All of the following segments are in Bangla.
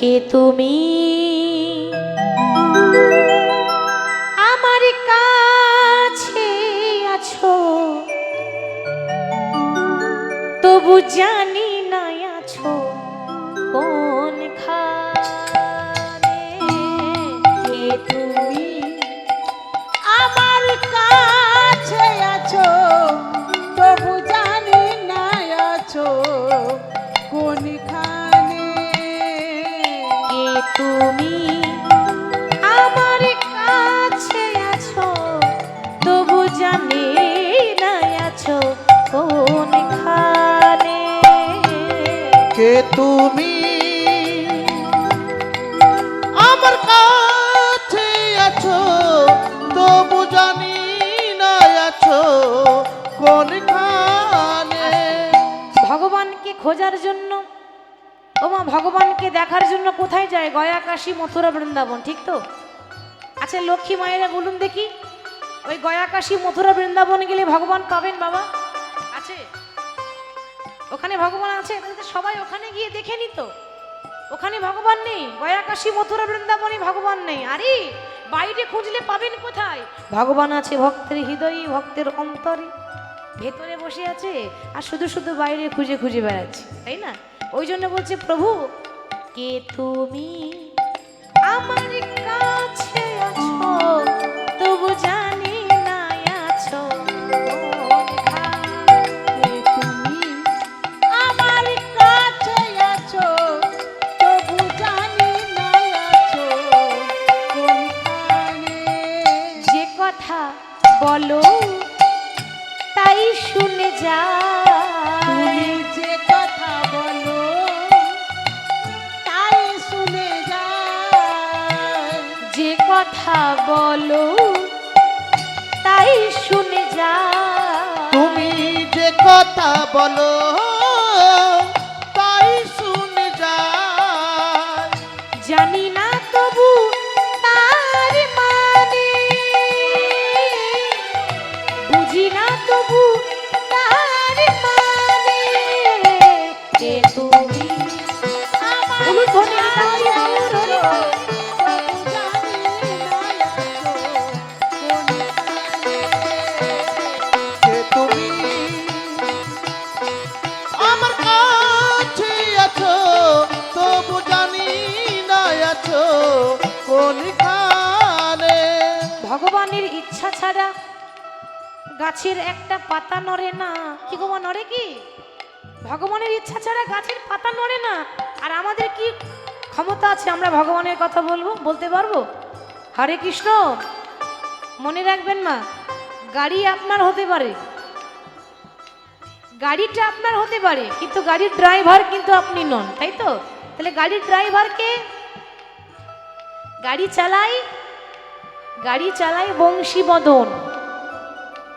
কে তুমি? আমার কাছে আছো। তবু জানি না আছো কোন খানে কে তুমি। আমার কাছে আছো, তবু জানি না আছো কোনখানে কে তুমি আমার কাছে আছো তবু জানি না আছো কোনখানে। কে তুমি? আমার কাছে আছো তবু জানি না আছো কোনখানে। ভগবানকে খোঁজার জন্য ও মা, ভগবানকে দেখার জন্য কোথায় যায়? গয়া, কাশী, মথুরা, বৃন্দাবন, ঠিক তো? আচ্ছা লক্ষ্মী মায়েরা বলুন দেখি, ওই গয়া, কাশী, মথুরা, বৃন্দাবন গেলে ভগবান পাবেন বাবা? আছে? ওখানে ভগবান আছে? সবাই ওখানে গিয়ে দেখে নিত। ওখানে ভগবান নেই, গয়া, কাশী, মথুরা বৃন্দাবনে ভগবান নেই। আরে, বাইরে খুঁজলে পাবেন কোথায়? ভগবান আছে ভক্তের হৃদয়ে, ভক্তের অন্তরে। ভেতরে বসে আছে, আর শুধু শুধু বাইরে খুঁজে খুঁজে বেড়াচ্ছে, তাই না? ওই জন্য বলছে, প্রভু, কে তুমি? আমার কাছে আছো, তবু জানি না কে তুমি আমার কাছে আছো, তবু জানি না আছো যে কথা বলো, তাই শুনে যা কথা বলো। তাই শুনে যা তুমি যে কথা বলো তাই শুনে যা জানি না তবু তার মানে। বুঝি না তবু তার মানে। কে তুমি বলুন ভগবানের ইচ্ছা ছাড়া গাছের একটা পাতা নড়ে না। কি গো নড়ে কি? ভগবানের ইচ্ছা ছাড়া গাছের পাতা নড়ে না। আর আমাদের কি ক্ষমতা আছে আমরা ভগবানের কথা বলব, বলতে পারব? হরে কৃষ্ণ, মনে রাখবেন মা, গাড়ি আপনার হতে পারে। গাড়িটা আপনার হতে পারে, কিন্তু গাড়ির ড্রাইভার কিন্তু আপনি নন, তাই তো? তাহলে গাড়ির ড্রাইভারকে গাড়ি চালাই গাড়ি চালায় বংশী মদন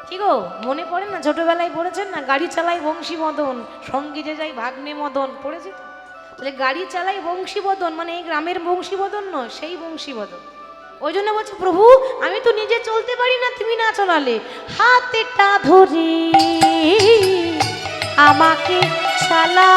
কি গো, মনে পড়ে না? ছোটবেলায় পড়েছেন না? গাড়ি চালাই বংশী মদন সঙ্গে যে যাই ভাগ্নে মদন, পড়েছে তাহলে গাড়ি চালাই বংশী মদন মানে এই গ্রামের বংশী মদন নয়, সেই বংশী মদন ওই জন্য বলছে, প্রভু, আমি তো নিজে চলতে পারি না, তুমি না চলালে। হাতেটা ধরে আমাকে চালা